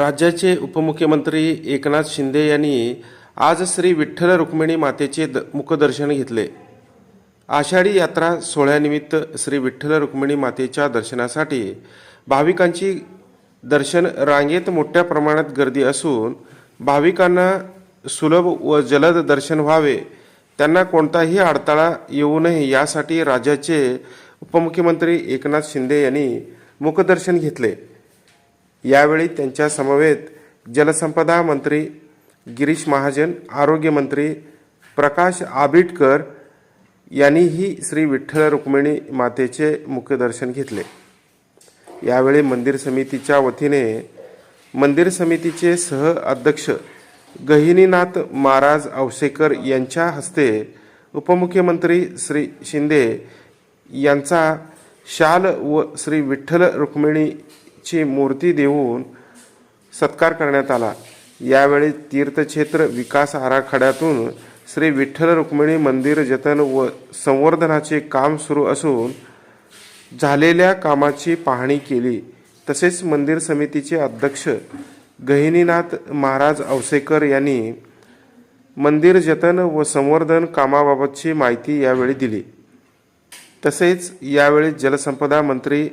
राज्याचे उपमुख्यमंत्री एकनाथ शिंदे यांनी आज श्री विठ्ठल रुक्मिणी मातेचे द मुखदर्शन घेतले. आषाढी यात्रा सोहळ्यानिमित्त श्री विठ्ठल रुक्मिणी मातेच्या दर्शनासाठी भाविकांची दर्शन रांगेत मोठ्या प्रमाणात गर्दी असून भाविकांना सुलभ व जलद दर्शन व्हावे त्यांना कोणताही अडथळा येऊ नये यासाठी राज्याचे उपमुख्यमंत्री एकनाथ शिंदे यांनी मुखदर्शन घेतले. यावेळी त्यांच्या समवेत जलसंपदा मंत्री गिरीश महाजन आरोग्यमंत्री प्रकाश आबिटकर यांनीही श्री विठ्ठल रुक्मिणी मातेचे मुख्यदर्शन घेतले. यावेळी मंदिर समितीच्या वतीने मंदिर समितीचे सह अध्यक्ष गहिनीनाथ महाराज औसेकर यांच्या हस्ते उपमुख्यमंत्री श्री शिंदे यांचा शाल व श्री विठ्ठल रुक्मिणी ची मूर्ती देऊन सत्कार करण्यात आला. यावेळी तीर्थक्षेत्र विकास आराखड्यातून श्री विठ्ठल रुक्मिणी मंदिर जतन व संवर्धनाचे काम सुरू असून झालेल्या कामाची पाहणी केली. तसेच मंदिर समितीचे अध्यक्ष गहिनीनाथ महाराज औसेकर यांनी मंदिर जतन व संवर्धन कामाबाबतची माहिती यावेळी दिली. तसेच यावेळी जलसंपदा मंत्री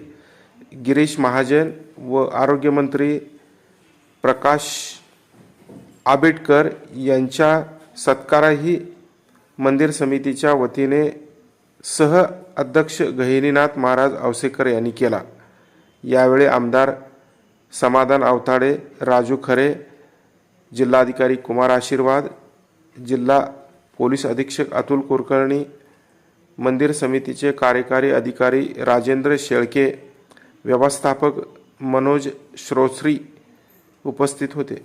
गिरीश महाजन व आरोग्यमंत्री प्रकाश आंबेडकर यांच्या सत्कारही मंदिर समितीच्या वतीने सह अध्यक्ष गहिनीनाथ महाराज औसेकर यांनी केला. यावेळी आमदार समाधान अवताडे राजू खरे जिल्हाधिकारी कुमार आशीर्वाद जिल्हा पोलीस अधीक्षक अतुल कुलकर्णी मंदिर समितीचे कार्यकारी अधिकारी राजेंद्र शेळके व्यवस्थापक मनोज श्रोश्री उपस्थित होते.